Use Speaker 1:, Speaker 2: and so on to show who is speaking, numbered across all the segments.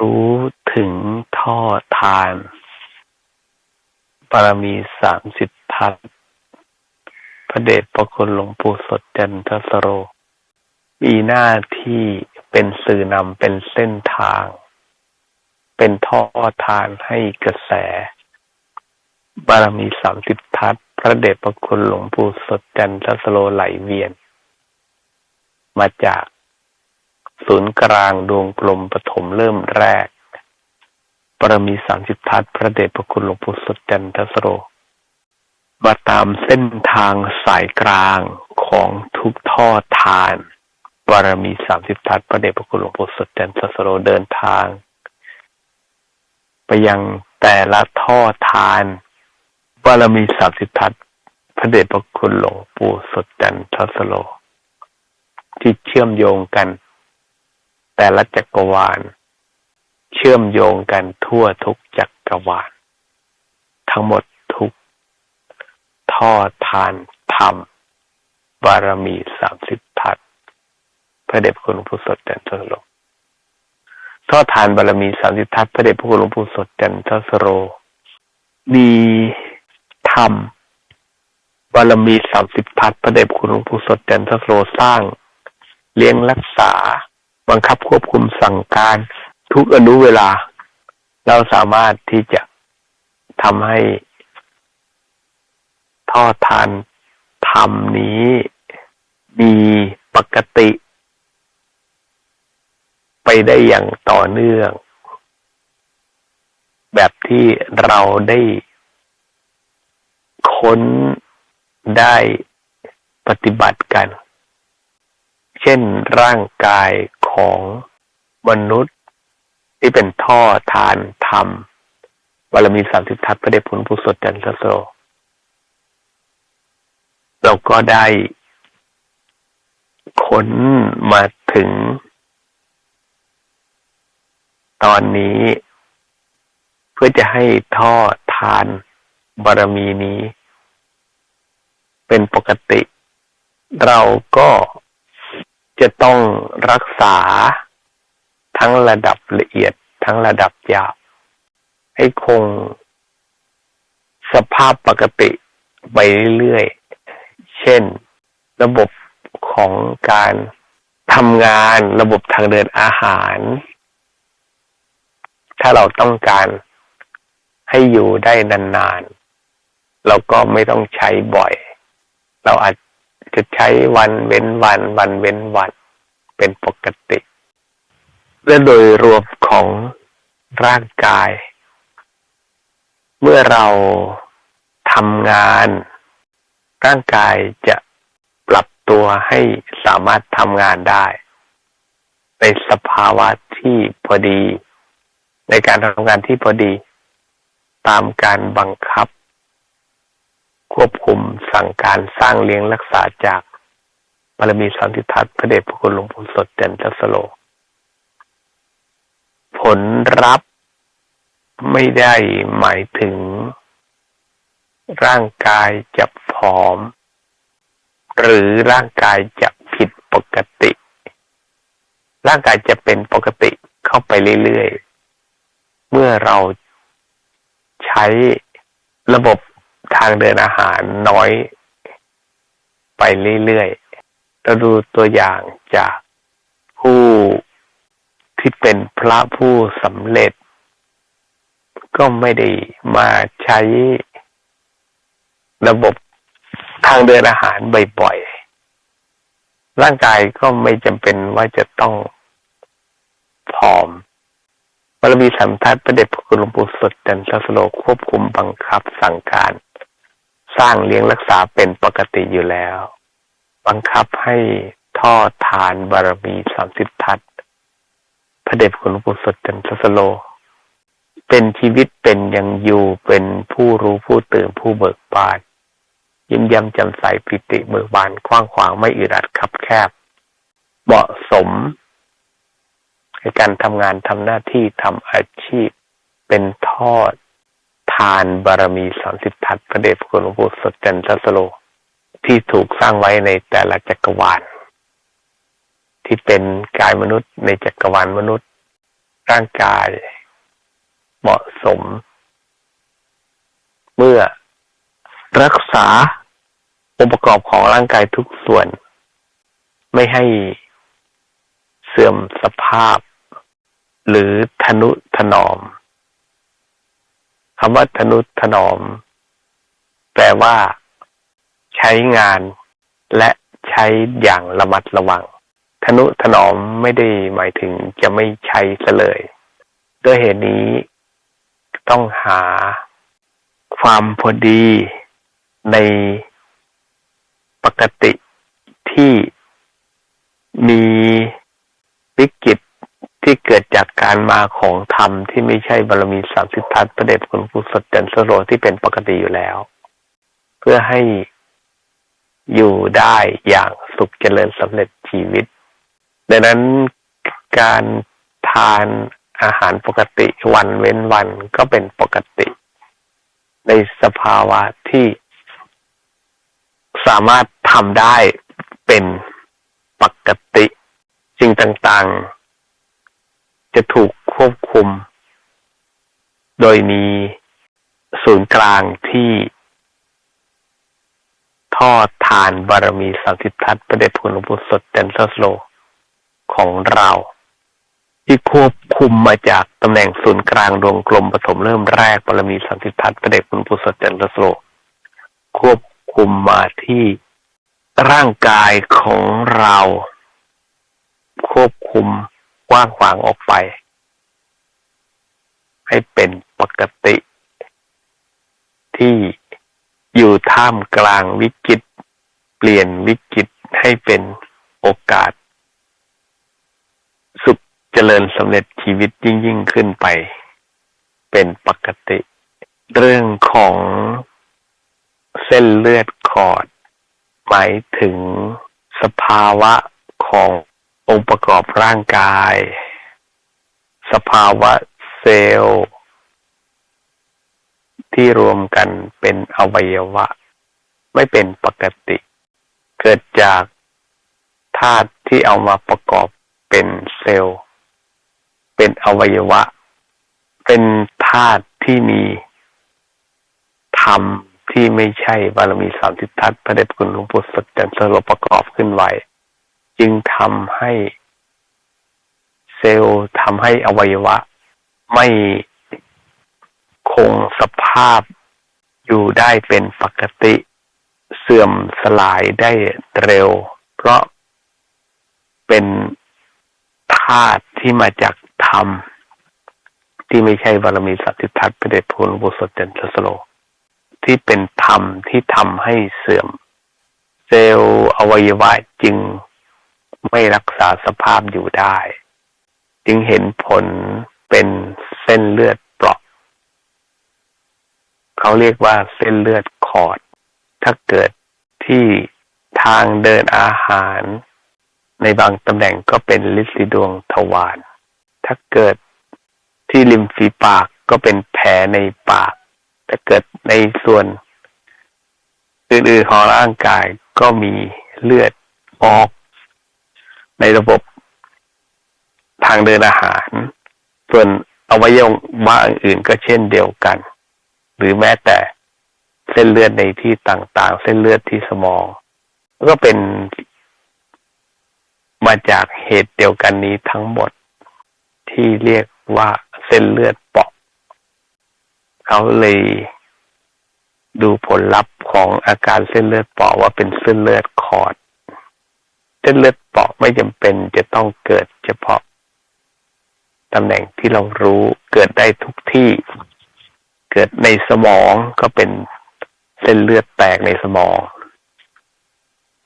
Speaker 1: รู้ถึงท่อทานบารมีสามสิบทัศน์พระเดชพระคุณหลวงปู่สดจันทสโร มีหน้าที่เป็นสื่อนำเป็นเส้นทาง เป็นท่อทานให้กระแส บารมีสามสิบทัศพระเดชพระคุณหลวงปู่สดจันทสโรไหลเวียน มาจาก ศูนย์กลางดวงกลมปฐมเริ่มแรกบารมีสามสิบทัศพระเดชพระคุณหลวงปู่สดจันทสโรมาตามเส้นทางสายกลางของทุกท่อทานบารมีสามสิบทัศพระเดชพระคุณหลวงปู่สดจันทสโรเดินทาง ไปยังแต่ละท่อทานบารมีสามสิบทัศพระเดชพระคุณหลวงปู่สดจันทสโรที่เชื่อมโยงกัน แต่ละจักรวาล เชื่อมโยงกันทั่วทุกจักรวาล ทั้งหมดทุกท่อทานธรรม บารมีสามสิบทัศพระเดชคุณหลวงปู่สดจันทสโรท่อทานบารมีสามสิบทัศพระเดชพระคุณหลวงปู่สดจันทสโร มีธรรมบารมีสามสิบทัศพระเดชคุณหลวงปู่สดจันทสโรสร้าง เลี้ยงรักษา บังคับควบคุมสั่งการทุกอนุเวลา เราสามารถที่จะทำให้ท่อทานธรรมนี้มีปกติ ไปได้อย่างต่อเนื่อง แบบที่เราได้ค้นได้ปฏิบัติกัน เช่นร่างกาย ของมนุษย์ที่เป็นท่อทานธรรมบารมีสามสิบทัศน์พระเดชพระคุณผู้สดจันทโสเราก็ได้ค้นมาถึง ตอนนี้ เพื่อจะให้ท่อทานบารมีนี้ เป็นปกติ เราก็ จะต้องรักษาทั้งระดับละเอียดทั้งระดับหยาบ ให้คงสภาพปกติไปเรื่อยๆ เช่น ระบบของการทำงานระบบทางเดินอาหาร ถ้าเราต้องการให้อยู่ได้นานๆ เราก็ไม่ต้องใช้บ่อย เราอาจ จะใช้วันเว้นวันวันเว้นวันเป็นปกติ และโดยรวมของร่างกาย เมื่อเราทำงาน ร่างกายจะปรับตัวให้สามารถทำงานได้ ในสภาวะที่พอดี ในการทำงานที่พอดี ตามการบังคับ ควบคุมสั่งการสร้างเลี้ยงรักษาจากบารมีสันติทัศน์พระเดชพระคุณหลวงปู่สดเจนทสโล ผลรับไม่ได้หมายถึง ร่างกายจะผอม หรือร่างกายจะผิดปกติ ร่างกายจะเป็นปกติเข้าไปเรื่อยๆ เมื่อเราใช้ระบบ ทางเดินอาหารน้อยไปเรื่อยๆ เราดูตัวอย่างจากผู้ที่เป็นพระผู้สำเร็จ ก็ไม่ได้มาใช้ระบบทางเดินอาหารบ่อยๆ ร่างกายก็ไม่จำเป็นว่าจะต้องผอมบารมีสัมทัศน์ประเด็จพระคุณหลวงปู่สดจันทสโลควบคุมบังคับสั่งการ สร้างเลี้ยงรักษาเป็นปกติอยู่แล้ว บังคับให้ท่อทานบารมีสามสิบทัศพระเดชคุณปู่สดจันทสโล เป็นชีวิตเป็นยังอยู่เป็นผู้รู้ผู้ตื่นผู้เบิกบานยิ้มย้ำจ่มใสปิติเบิกบานกว้างขวางไม่อึดอัดคับแคบ เหมาะสมในการทำงานทำหน้าที่ทำอาชีพ เป็นทอดานบารมีสามสิบทัศพระเดชพระคุณหลวงปู่สดจันทสโล ที่ถูกสร้างไว้ในแต่ละจักรวาล ที่เป็นกายมนุษย์ในจักรวาลมนุษย์ ร่างกายเหมาะสม เมื่อรักษาองค์ประกอบของร่างกายทุกส่วน ไม่ให้เสื่อมสภาพ หรือทนุถนอม คำว่าทนุถนอม แปลว่า ใช้งาน และใช้อย่างระมัดระวัง ทนุถนอมไม่ได้หมายถึงจะไม่ใช้ซะเลยด้วยเหตุนี้ ต้องหาความพอดีในปกติที่มีวิกฤตที่เกิดจา การมาของธรรมที่ไม่ใช่บารมีสามสิบทัศประเดชคุณกุศลจันทรโรที่เป็นปกติอยู่แล้ว เพื่อให้อยู่ได้อย่างสุขเจริญสำเร็จชีวิต ดังนั้นการทานอาหารปกติวันเว้นวันก็เป็นปกติ ในสภาวะที่สามารถทำได้เป็นปกติสิ่งต่างๆ จะถูกควบคุม โดยมีศูนย์กลางที่ทอดทานบารมีสามสิทัศประเดชพลหลวงปู่สดเดนเซอร์โลของเรา ที่ควบคุมมาจากตำแหน่งศูนย์กลางดวงกลมปฐมเริ่มแรกบารมีสามสิทัศประเดชพลหลวงปู่สดเดนเซอร์โลควบคุมมาที่ร่างกายของเรา ควบคุม กว้างขวางออกไป ให้เป็นปกติ ที่อยู่ท่ามกลางวิกฤต เปลี่ยนวิกฤตให้เป็นโอกาส สุขเจริญสำเร็จชีวิตยิ่งยิ่งขึ้นไป เป็นปกติ เรื่องของเส้นเลือดขอด หมายถึงสภาวะของ องค์ประกอบร่างกาย สภาวะเซลล์ที่รวมกันเป็นอวัยวะ ไม่เป็นปกติ เกิดจากธาตุที่เอามาประกอบเป็นเซลล์ เป็นอวัยวะ เป็นธาตุที่มีธรรมที่ไม่ใช่บารมีสามสิทธัตพระเดชคุณหลวงปู่สดจันทร์ประกอบขึ้นไว้ จึงทำให้เซลล์ทำให้อวัยวะ ไม่คงสภาพอยู่ได้เป็นปกติ เสื่อมสลายได้เร็ว เพราะเป็นธาตุที่มาจากธรรม ที่ไม่ใช่บารมีสัตติทัตพระเดชพลหลวงปู่สดจันทสโล ที่เป็นธรรมที่ทำให้เสื่อม เซลล์อวัยวะจึง ไม่รักษาสภาพอยู่ได้ จึงเห็นผลเป็นเส้นเลือดเปราะ เขาเรียกว่าเส้นเลือดขอด ถ้าเกิดที่ทางเดินอาหาร ในบางตำแหน่งก็เป็นลิซิดวงทวารถ้าเกิดที่ริมฝีปากก็เป็นแผลในปาก ถ้าเกิดในส่วนอื่นๆของร่างกายก็มีเลือดออก ในระบบทางเดินอาหาร ส่วนอวัยวะอื่นก็เช่นเดียวกัน หรือแม้แต่เส้นเลือดในที่ต่างๆ เส้นเลือดที่สมอง ก็เป็นมาจากเหตุเดียวกันนี้ทั้งหมดที่เรียกว่าเส้นเลือดเปาะเขาเลยดูผลลัพธ์ของอาการเส้นเลือดเปาะว่าเป็นเส้นเลือดขอด เส้นเลือดเปาะไม่จำเป็นจะต้องเกิดเฉพาะตำแหน่งที่เรารู้เกิดได้ทุกที่ เกิดในสมองก็เป็นเส้นเลือดแตกในสมอง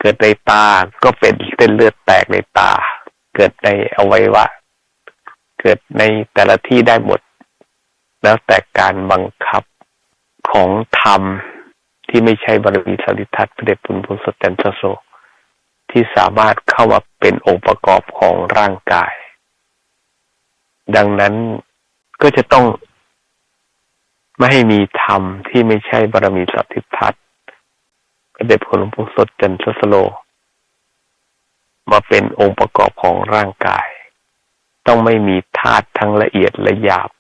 Speaker 1: เกิดในตาก็เป็นเส้นเลือดแตกในตา เกิดในอวัยวะ เกิดในแต่ละที่ได้หมด แล้วแต่การบังคับของธรรมที่ไม่ใช่บารมีสาริทัตพระเดชปุณพุสตันโซ ที่สามารถเข้ามาเป็นองค์ประกอบของร่างกาย ดังนั้นก็จะต้อง ไม่ให้มีธรรมที่ไม่ใช่บารมีสัตติทัตพระเดชพลหลวงปู่สดจันทสโล มาเป็นองค์ประกอบของร่างกาย ต้องไม่มีธาตุทั้งละเอียดและหยาบ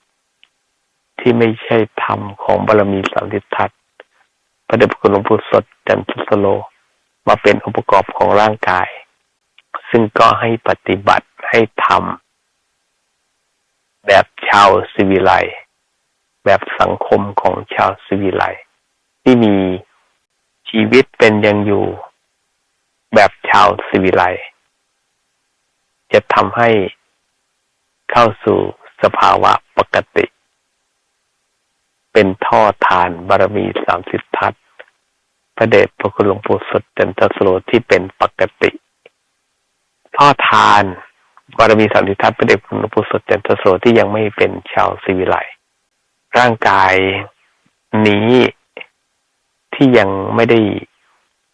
Speaker 1: ที่ไม่ใช่ธรรมของบารมีสามทิฏทัศพระเดชพระคุณหลวงปู่สดจันทสโล มาเป็นองค์ประกอบของร่างกาย ซึ่งก็ให้ปฏิบัติให้ทำแบบชาวสิวิไลแบบสังคมของชาวสิวิไลที่มีชีวิตเป็นยังอยู่ แบบชาวสิวิไลจะทำให้เข้าสู่สภาวะปกติ เป็นท่อทานบารมีสามสิบทัศ พระเดชพระคุณหลวงปู่สดจันทสโลที่เป็นปกติท่อทานบารมีสามสิทัศพระเดชพระคุณหลวงปู่สดจันทสโลที่ยังไม่เป็นชาวสิวิไลร่างกายนี้ที่ยังไม่ได้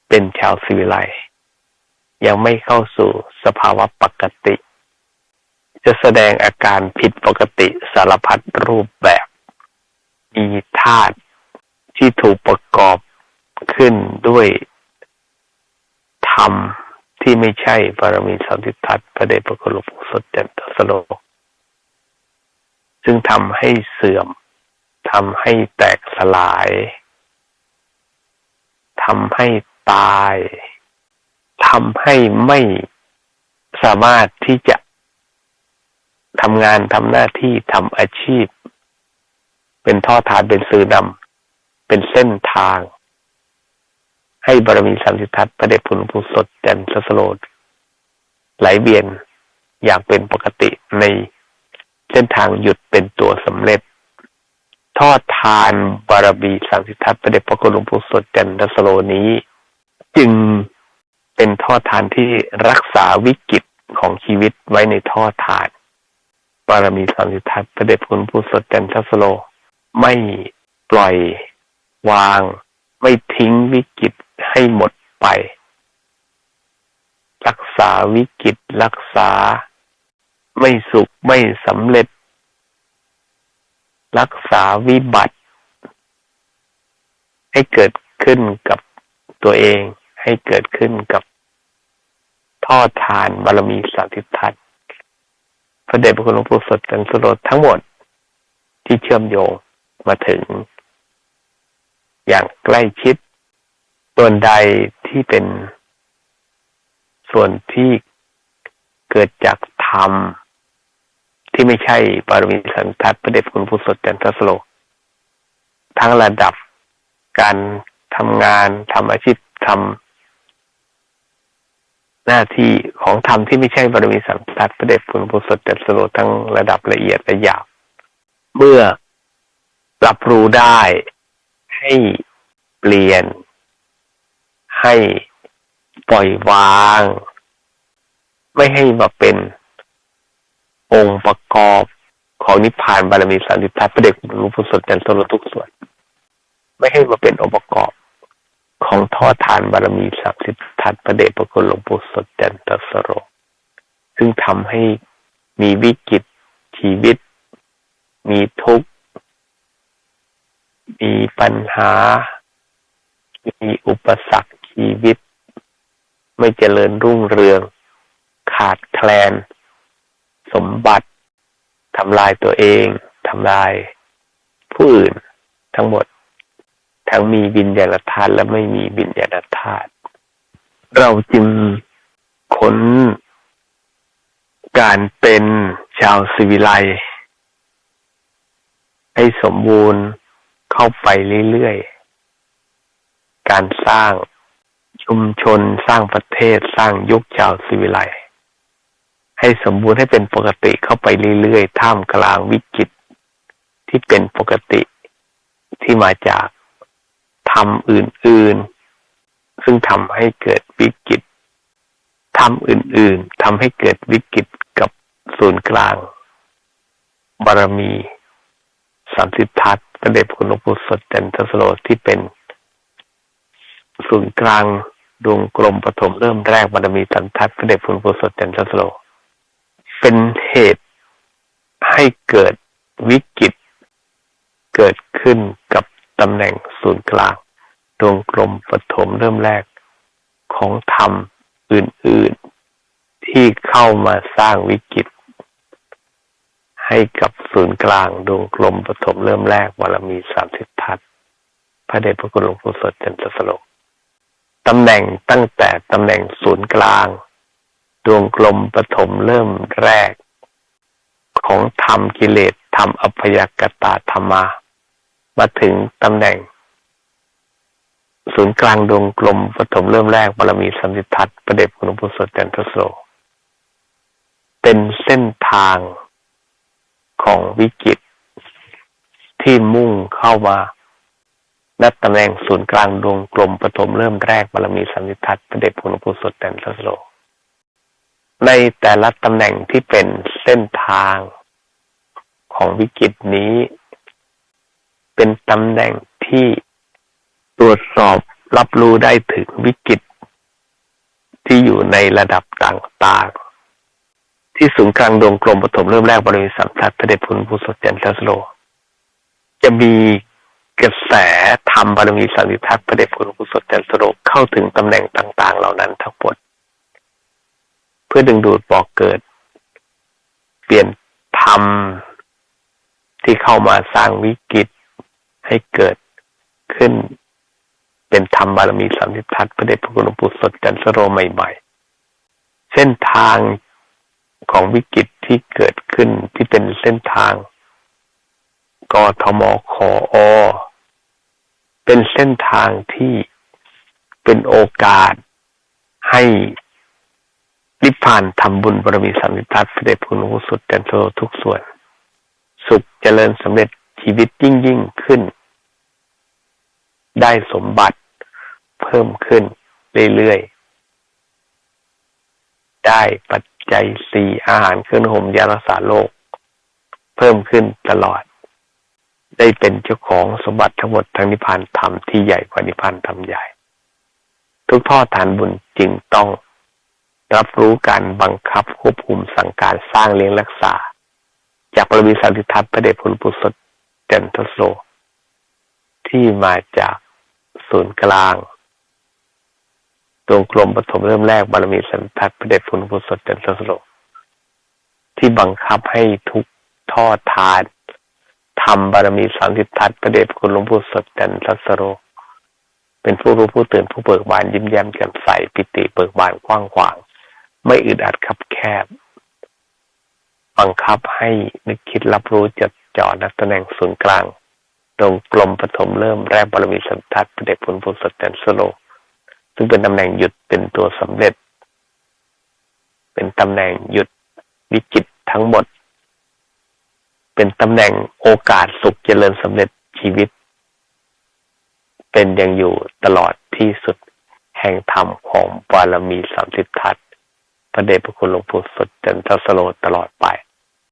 Speaker 1: เป็นชาวสิวิไลยังไม่เข้าสู่สภาวะปกติ จะแสดงอาการผิดปกติสารพัดรูปแบบ มีธาตุที่ถูกประกอบ ขึ้นด้วยธรรมที่ไม่ใช่บารมีสัมทิทัตพระเดชพระคุณหลวงปู่สดจันทสโลซึ่งทำให้เสื่อมทำให้แตกสลายทำให้ตายทำให้ไม่สามารถที่จะทำงานทำหน้าที่ทำอาชีพ เป็นท่อทานเป็นสื่อนำเป็นเส้นทาง ให้บารมีสามสิทธัตพระเดชพุนผู้สดจันทสโลดไหลเวียนอย่างเป็นปกติในเส้นทางหยุดเป็นตัวสำเร็จ ทอดทานบารมีสามสิทธัตพระเดชพระคุณหลวงปู่สดจันทสโลนี้ จึงเป็นท่อทานที่รักษาวิกฤตของชีวิตไว้ในท่อทาน บารมีสามสิทธัตพระเดชคุณผู้สดจันทสโล ไม่ปล่อยวางไม่ทิ้งวิกฤต ให้หมดไป รักษาวิกฤตรักษา ไม่สุขไม่สำเร็จ รักษาวิบัติ ให้เกิดขึ้นกับตัวเอง ให้เกิดขึ้นกับท่อทานบารมีสาธิทัศพระเดชพระคุณหลวงปู่สดกันสโลทั้งหมดที่เชื่อมโยงมาถึง อย่างใกล้ชิด ส่วนใดที่เป็นส่วนที่เกิดจากธรรม ที่ไม่ใช่บารมีสันทัศพระเดชคุณผู้สดจันทสโล ทั้งระดับการทำงานทำอาชีพทำหน้าที่ของธรรมที่ไม่ใช่บารมีสัมพัทพระเดชคุณผู้สดจัดสโลทั้งระดับละเอียดและหยาบเมื่อรับรู้ได้ให้เปลี่ยน ให้ปล่อยวาง ไม่ให้มาเป็นองค์ประกอบของนิพพานบารมีสันติทัศน์พระเดชคุณผู้สดจันทสโลทุกส่วน ไม่ให้มาเป็นองค์ประกอบของท่อทานบารมีศักดิ์สิทธิ์ทัดพระเดชพระคุณหลวงปู่สดจันทสโรซึ่งทำให้มีวิกฤตชีวิต มีทุกข์ มีปัญหา มีอุปสรรค ชีวิต ไม่เจริญรุ่งเรือง ขาดแคลน สมบัติทำลายตัวเองทำลาย ผู้อื่นทั้งหมด ทั้งมีวิญญาณธาตุและไม่มีวิญญาณธาตุเราจึงค้นการเป็นชาวสิวิไลให้สมบูรณ์เข้าไปเรื่อยๆ การสร้าง ชุมชนสร้างประเทศสร้างยุคชาวสิวิไลให้สมบูรณ์ให้เป็นปกติเข้าไปเรื่อยๆ ท่ามกลางวิกฤตที่เป็นปกติที่มาจากทำอื่นๆ ซึ่งทำให้เกิดวิกฤตทำอื่นๆทำให้เกิดวิกฤตกับศูนย์กลาง บารมีสามสิทธัตพระเดชคุณหลวงปู่สดจันทสโลที่เป็นศูนย์กลาง ดวงกลมปฐมเริ่มแรกบารมีสันทัตพระเดชคุณหลวงปู่สดจันทสโล เป็นเหตุให้เกิดวิกฤตเกิดขึ้นกับตำแหน่งศูนย์กลาง ดวงกลมปฐมเริ่มแรกของธรรมอื่น ๆ ที่เข้ามาสร้างวิกฤตให้กับศูนย์กลางดวงกลมปฐมเริ่มแรกบารมีสามสิบทัศพระเดชพระคุณหลวงปู่สดจันทสโล ตำแหน่งตั้งแต่ตำแหน่งศูนย์กลาง ดวงกลมปฐมเริ่มแรก ของธรรมกิเลสธรรมอัพยากตาธรรมา มาถึงตำแหน่ง ศูนย์กลางดวงกลมปฐมเริ่มแรกบารมีสัมสิทธัตประเดชคุณหลวงปู่สดจันทสโลเป็นเส้นทางของวิกฤตที่มุ่งเข้ามา ณตำแหน่งศูนย์กลางดวงกลมปฐมเริ่มแรกบารมีสัมสิทธัตถ์ประเดชคุณหลวงปู่สดจันทสโล ในแต่ละตำแหน่งที่เป็นเส้นทางของวิกฤตนี้ เป็นตำแหน่งที่ตรวจสอบรับรู้ได้ถึงวิกฤต ที่อยู่ในระดับต่างๆ ที่ศูนย์กลางดวงกลมปฐมเริ่มแรกบริเวณสัมผัสพระเดชพุทธพุทธเจนทสโล จะมี กระแสธรรมบารมีสันติทัศน์พระเดชพุทธพุทธเจนทสโลเข้าถึงตำแหน่งต่าง ๆ เหล่านั้นทั้งหมด เพื่อดึงดูดบอกเกิด เปลี่ยนธรรมที่เข้ามาสร้างวิกฤตให้เกิดขึ้น เป็นธรรมบารมีสามสิบทัศน์พระเดชพระคุณหลวงปู่สดจันทโรใหม่ ๆ เส้นทางของวิกฤตที่เกิดขึ้นที่เป็นเส้นทางกทมขออ เป็นเส้นทางที่เป็นโอกาสให้นิพพานทำบุญบารมีสามิทัศน์เสด็จพุทธสุดแดนโททุกส่วน สุขเจริญสำเร็จชีวิตยิ่งยิ่งขึ้น ได้สมบัติเพิ่มขึ้นเรื่อยๆ ได้ปัจจัยสี่อาหารเครื่องห่มยารักษาโรคเพิ่มขึ้นตลอด ได้เป็นเจ้าของสมบัติทั้งหมดทั้งนิพพานธรรมที่ใหญ่กว่านิพพานธรรมใหญ่ ทุกทอดทานบุญจึงต้องรับรู้การบังคับควบคุมสั่งการสร้างเลี้ยงรักษา จากบรมีสันติทัศน์พระเดชพลปุสดเจนทโสที่มาจากศูนย์กลางดวงกลมปฐมเริ่มแรกบารมีสันทัศน์พระเดชพลปุสดเจนทโสที่บังคับให้ทุกทอดทาน ทำบารมีสันติทัศน์พระเดชคุณหลวงปู่สดจันทสโร เป็นผู้รู้ผู้ตื่นผู้เบิกบานยิ้มแย้มแจ่มใสปิติเบิกบานกว้างขวาง ไม่อึดอัดคับแคบ บังคับให้นึกคิดรับรู้จดจ่อนักตำแหน่งศูนย์กลางตรงกลมปฐมเริ่มแรกบารมีสัมทัศน์เด็กผลผลสดแตนสโลซึ่งเป็นตำแหน่งหยุดเป็นตัวสำเร็จ เป็นตำแหน่งหยุดวิจิตทั้งหมด เป็นตำแหน่งโอกาสสุขเจริญสำเร็จชีวิต เป็นยังอยู่ตลอดที่สุดแห่งธรรมของบารมีสามสิบทัศพระเดชพระคุณหลวงปู่สดจันทสโลตลอดไป